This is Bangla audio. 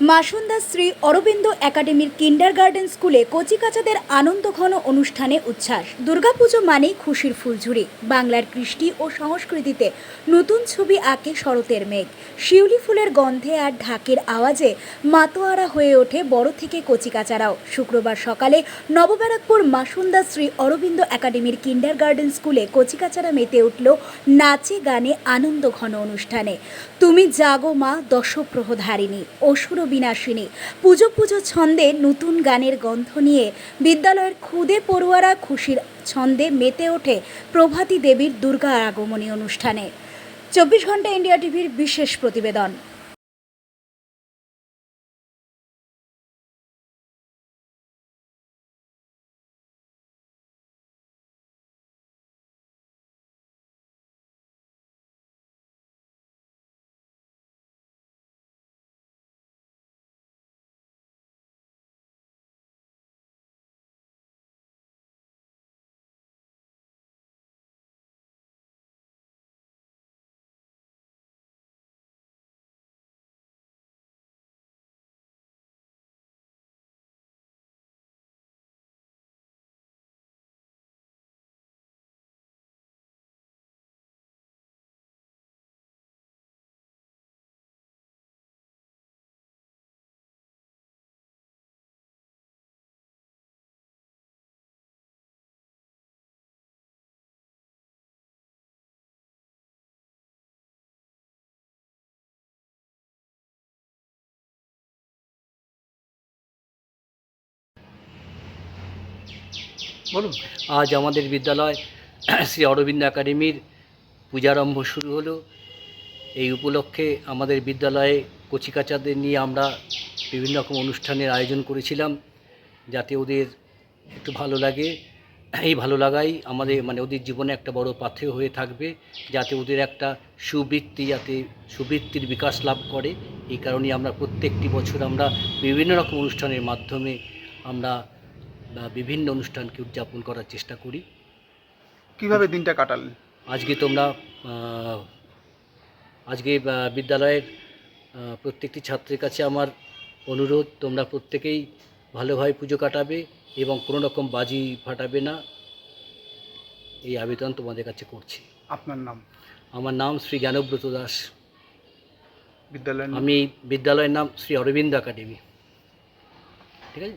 মাসুন্দা শ্রী অরবিন্দ একাডেমির কিন্ডার গার্ডেন স্কুলে কচিকাচাদের আনন্দঘন অনুষ্ঠানে উচ্ছ্বাস। দুর্গাপুজো মানেই খুশির ফুলঝুরি। বাংলার কৃষ্টি ও সংস্কৃতিতে নতুন ছবি আঁকে শরতের মেঘ। শিউলি ফুলের গন্ধে আর ঢাকের আওয়াজে মাতোয়ারা হয়ে ওঠে বড় থেকে কচিকাচারাও। শুক্রবার সকালে নবব্যারাকপুর মাসুন্দা শ্রী অরবিন্দ একাডেমির কিন্ডার গার্ডেন স্কুলে কচিকাচারা মেতে উঠল নাচে গানে আনন্দ ঘন অনুষ্ঠানে। তুমি জাগো মা দশপ্রহধারিণী। অসুর বিনাশিনী। পুজো পুজো ছন্দে নতুন গানের গন্ধ নিয়ে বিদ্যালয়ের খুদে পড়ুয়ারা খুশির ছন্দে মেতে ওঠে প্রভাতী দেবীর দুর্গা আগমনী অনুষ্ঠানে। চব্বিশ ঘণ্টা ইন্ডিয়া টিভির বিশেষ প্রতিবেদন। বলুন। আজ আমাদের বিদ্যালয় শ্রী অরবিন্দ একাডেমির পূজারম্ভ শুরু হলো। এই উপলক্ষে আমাদের বিদ্যালয়ে কচিকাচাদের নিয়ে আমরা বিভিন্ন রকম অনুষ্ঠানের আয়োজন করেছিলাম, যাতে ওদের একটু ভালো লাগে। এই ভালো লাগাই আমাদের মানে ওদের জীবনে একটা বড় পাথেয় হয়ে থাকবে, যাতে ওদের একটা সুবৃত্তি, যাতে সুবৃত্তির বিকাশ লাভ করে। এই কারণে আমরা প্রত্যেকটি বছর আমরা বিভিন্ন রকম অনুষ্ঠানের মাধ্যমে আমরা বা বিভিন্ন অনুষ্ঠানকে উদযাপন করার চেষ্টা করি। কীভাবে দিনটা কাটালেন? আজকে তোমরা আজকে বিদ্যালয়ের প্রত্যেকটি ছাত্রের কাছে আমার অনুরোধ তোমরা প্রত্যেকেই ভালোভাবে পুজো কাটাবে এবং কোনো রকম বাজি ফাটাবে না। এই আবেদন তোমাদের কাছে করছি। আপনার নাম? আমার নাম শ্রী জ্ঞানব্রত দাস। বিদ্যালয় আমি বিদ্যালয়ের নাম শ্রী অরবিন্দ একাডেমি। ঠিক আছে?